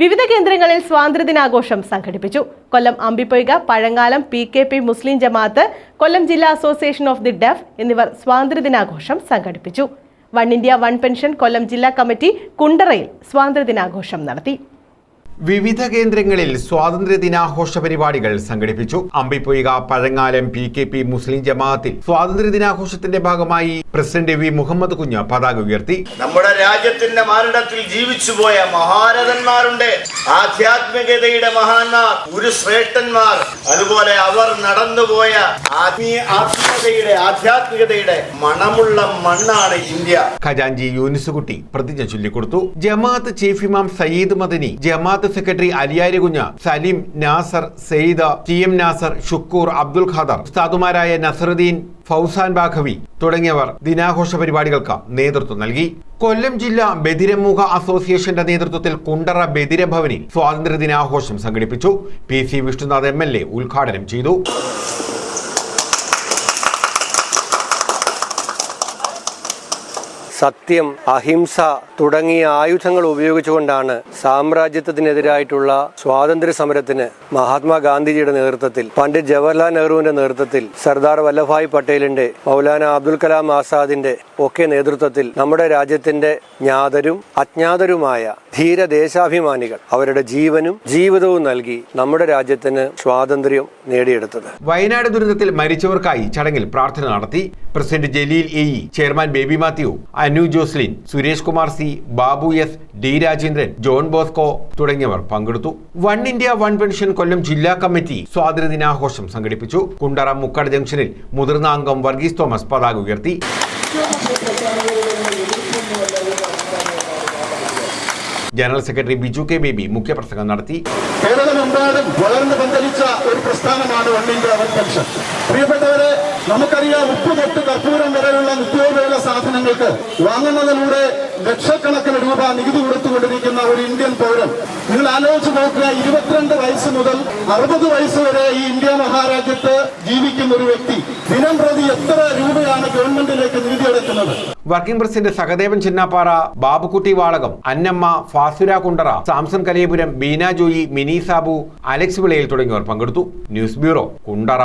വിവിധ കേന്ദ്രങ്ങളിൽ സ്വാതന്ത്ര്യദിനാഘോഷം സംഘടിപ്പിച്ചു. Kollam Ambipoika Pazhangalam P K P Muslim Jamaath Kollam ജില്ലാ അസോസിയേഷൻ ഓഫ് ദി ഡെഫ് എന്നിവർ സ്വാതന്ത്ര്യദിനാഘോഷം സംഘടിപ്പിച്ചു. One India one pension Kollam ജില്ലാ കമ്മിറ്റി കുണ്ടറയിൽ സ്വാതന്ത്ര്യദിനാഘോഷം നടത്തി. വിവിധ കേന്ദ്രങ്ങളിൽ സ്വാതന്ത്ര്യ ദിനാഘോഷ പരിപാടികൾ സംഘടിപ്പിച്ചു. Ambipoika Pazhangalam P K P Muslim ജമാഅത്തിൽ സ്വാതന്ത്ര്യ ദിനാഘോഷത്തിന്റെ ഭാഗമായി പ്രസിഡന്റ് വി മുഹമ്മദ് കുഞ്ഞ് പതാക ഉയർത്തി. നമ്മുടെ രാജ്യത്തിന്റെ മാരടത്തിൽ ജീവിച്ചുപോയ മഹാരഥന്മാരുണ്ട്. ആധ്യാത്മികതയുടെ മഹാന്മാർ ഗുരുശ്രേഷ്ഠന്മാർ. അതുപോലെ അവർ നടന്നുപോയ ആത്മീയ ആത്മീയതയുടെ ആധ്യാത്മികതയുടെ മണമുള്ള മണ്ണാണ് ഇന്ത്യ. ഖജാൻജി യൂനിസുകുട്ടി പ്രതിജ്ഞ ചൊല്ലിക്കൊടുത്തു. ജമാഅത്ത് ചീഫ് ഇമാം Sayyid Madani Jamaath secretary Aliyari Kunju Salim Nasar Saida T M Nasar Shukkur Abdul Khader ഉസ്താദുമാരായ Nasaruddin Fauzan Baqavi തുടങ്ങിയവർ ദിനാഘോഷ പരിപാടികൾക്ക് നേതൃത്വം നൽകി. കൊല്ലം ജില്ലാ ബദിരമുഖ അസോസിയേഷന്റെ നേതൃത്വത്തിൽ കുണ്ടറ ബദിരഭവനിൽ സ്വാതന്ത്ര്യ ദിനാഘോഷം സംഘടിപ്പിച്ചു. P C Vishnunath M L A ഉദ്ഘാടനം ചെയ്തു. സത്യം അഹിംസ തുടങ്ങിയ ആയുധങ്ങൾ ഉപയോഗിച്ചുകൊണ്ടാണ് സാമ്രാജ്യത്വത്തിനെതിരായിട്ടുള്ള സ്വാതന്ത്ര്യ സമരത്തിന് മഹാത്മാഗാന്ധിജിയുടെ നേതൃത്വത്തിൽ പണ്ഡിറ്റ് ജവഹർലാൽ നെഹ്റുവിന്റെ നേതൃത്വത്തിൽ സർദാർ വല്ലഭായ് പട്ടേലിന്റെ മൗലാന അബ്ദുൽ കലാം ആസാദിന്റെ ഒക്കെ നേതൃത്വത്തിൽ നമ്മുടെ രാജ്യത്തിന്റെ ജ്ഞാതരും അജ്ഞാതരുമായ ധീര ദേശാഭിമാനികൾ അവരുടെ ജീവനും ജീവിതവും നൽകി നമ്മുടെ രാജ്യത്തിന് സ്വാതന്ത്ര്യം നേടിയെടുത്തത്. വയനാട് ദുരന്തത്തിൽ മരിച്ചവർക്കായി ചടങ്ങിൽ പ്രാർത്ഥന നടത്തി president Jaleel A chairman Baby Mathew Anu Joslin Suresh Kumar C Babu S D Rajendran John Bosco തുടങ്ങിയവർ പങ്കെടുത്തു. One India one pension Kollam ജില്ലാ കമ്മിറ്റി സ്വാതന്ത്ര്യ ദിനാഘോഷം സംഘടിപ്പിച്ചു. കുണ്ടറ മുക്കട ജംഗ്ഷനിൽ മുതിർന്ന അംഗം വർഗീസ് തോമസ് പതാക ഉയർത്തി. General secretary Biju K Baby മുഖ്യപ്രസംഗം നടത്തി. കേരളമെമ്പാടും വളർന്നു പന്തലിച്ച ഒരു പ്രസ്ഥാനമാണ് പ്രിയപ്പെട്ടവരെ നമുക്കറിയാം ഉപ്പ് തൊട്ട് കർപ്പൂരം വരെയുള്ള നിത്യോപയോഗ സാധനങ്ങൾക്ക് വാങ്ങുന്നതിലൂടെ ലക്ഷക്കണക്കിന് രൂപ നികുതി കൊടുത്തുകൊണ്ടിരിക്കുന്ന ഒരു ഇന്ത്യൻ പൗരൻ. നിങ്ങൾ ആലോചിച്ച് നോക്കുക ഇരുപത്തിരണ്ട് വയസ്സ് മുതൽ അറുപത് വയസ്സ് വരെ ഈ ഇന്ത്യ മഹാരാജ്യത്ത് ജീവിക്കുന്ന ഒരു വ്യക്തി. ദിനം പ്രതി എത്ര രൂപയാണ് ഗവൺമെന്റിലേക്ക് നികുതി അടക്കുന്നത് വർക്കിംഗ് പ്രസിഡന്റ് സഹദേവൻ ചിന്നാപ്പാറ ബാബുക്കുട്ടി വാളകം അന്നമ്മ ഫാസുര കുണ്ടറ സാംസൺ കലയപുരം ബീന ജോയി മിനി സാബു അലക്സ് വിളയിൽ തുടങ്ങിയവർ പങ്കെടുത്തു. News bureau Kundara.